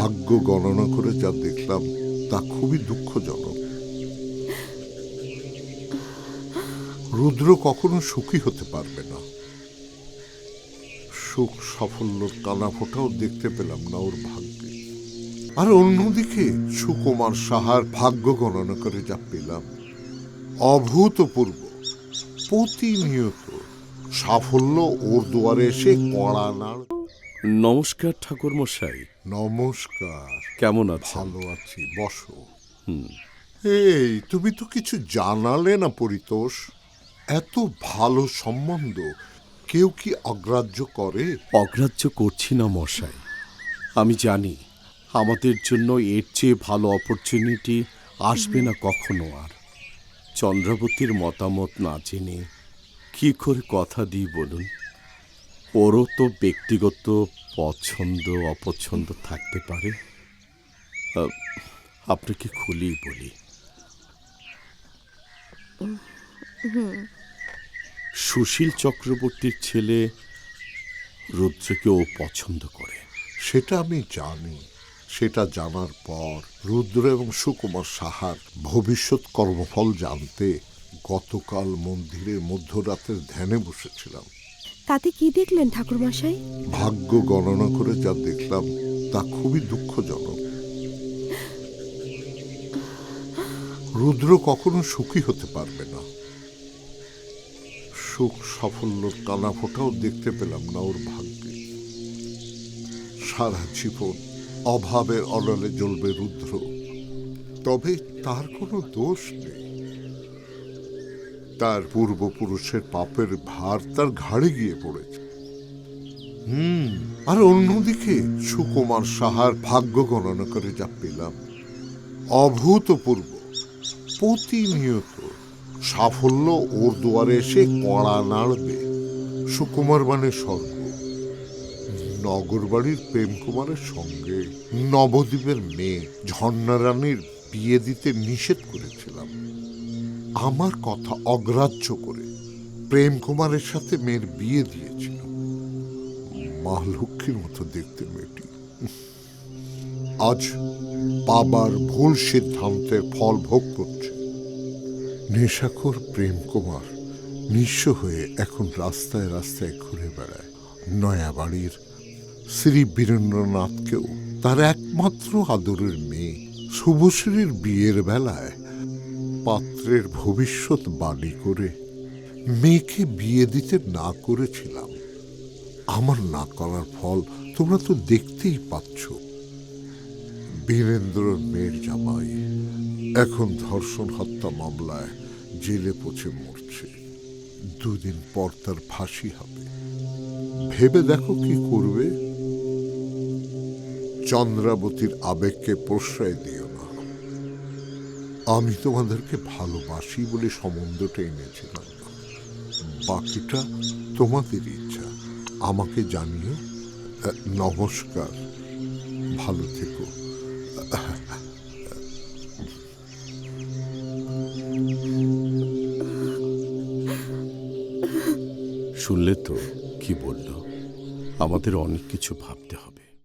ভাগ্য গণনা করে যা দেখলাম, তা খুবই দুঃখজনক। রুদ্র কখনো সুখী হতে পারবে না। সুখ সাফল্যর কানা ফোটাও দেখতে পেলাম না ওর ভাগ্যে। আর অন্যদিকে সুকুমার সাহার ভাগ্য গণনা করে যা পেলাম, অভূতপূর্ব, প্রতিনিয়ত সাফল্য ওর দুয়ারে এসে কড়া নাড় নমস্কার ঠাকুর মশাই নমস্কার। কেমন আছেন? ভালো আছি বসো। এই তুমি তো কিছু জানালে না পরিতোষ? এত ভালো সম্বন্ধ কেউ কি অগ্রাহ্য করে? অগ্রাহ্য করছি না মশাই। আমি জানি আমাদের জন্য এর চেয়ে ভালো অপরচুনিটি আসবে না কখনো আর। চন্দ্রাবতীর মতামত না জেনে কি করে কথা দিই বলুন? ওরও তো ব্যক্তিগত পছন্দ, অপছন্দ থাকতে পারে? আপনাকে খুলেই বলি। সুশীল চক্রবর্তীর ছেলে রুদ্রকে ও পছন্দ করে। সেটা আমি জানি। সেটা জানার পর রুদ্র এবং সুকুমার সাহার ভবিষ্যৎ কর্মফল জানতে গতকাল মন্দিরে মধ্যরাতের ধ্যানে বসেছিলাম। তাতে কি দেখলেন ঠাকুরমশাই? ভাগ্য গণনা করে যা দেখলাম, তা খুবই দুঃখজনক। রুদ্র কখনো সুখী হতে পারবে না। সুখ সাফল্যর কানা ফোটাও দেখতে পেলাম না ওর ভাগ্যে। সারা জীবন অভাবের অনলে জ্বলবে রুদ্র। তবে তার কোনো দোষ নেই। তার পূর্বপুরুষের পাপের ভার তার ঘাড়ে গিয়ে পড়েছে। হুম। আর অন্যদিকে সুকুমার সাহার ভাগ্য গণনা করে যা পেলাম। অভূতপূর্ব প্রতিনিয়ত সাফল্য ওর দুয়ারে এসে কড়া নাড়বে সুকুমার মানে স্বর্গ। নগরবাড়ির প্রেম কুমারের সঙ্গে নবদ্বীপের মেয়ে ঝর্ণা রানীর বিয়ে দিতে নিষেধ করেছিলাম। আমার কথা অগ্রাহ্য করে প্রেম কুমারের সাথে মেয়ের বিয়ে দিয়েছিল। মা লক্ষ্মীর মতো দেখতে মেয়েটি। আজ বাবার ভুল সিদ্ধান্তের ফল ভোগ করছে। নেশাখোর প্রেম কুমার নিঃস্ব হয়ে এখন রাস্তায় রাস্তায় ঘুরে বেড়ায়। নয়াবাড়ির শ্রী বীরেন্দ্রনাথকেও তার একমাত্র আদরের মেয়ে শুভশ্রীর বিয়ের বেলায় পাত্রের ভবিষ্যৎ বাণী করে মেয়েকে বিয়ে দিতে না করেছিলাম। আমার না করার ফল তোমরা তো দেখতেই পাচ্ছ। বীরেন্দ্র মেয়ের জামাই, এখন ধর্ষণ হত্যা মামলায় জেলে পচে মরছে। দুদিন পর তার ফাঁসি হবে। ভেবে দেখো কি করবে? চন্দ্রাবতীর আবেগকে প্রশ্রয় দিও। আমি তোমাদেরকে ভালোবাসি বলে সম্বন্ধটা এনেছিলাম। বাকিটা তোমাদের ইচ্ছা। আমাকে জানিও, নমস্কার। ভালো থেকো। শুনলে তো কি বলল? আমাদের অনেক কিছু ভাবতে হবে।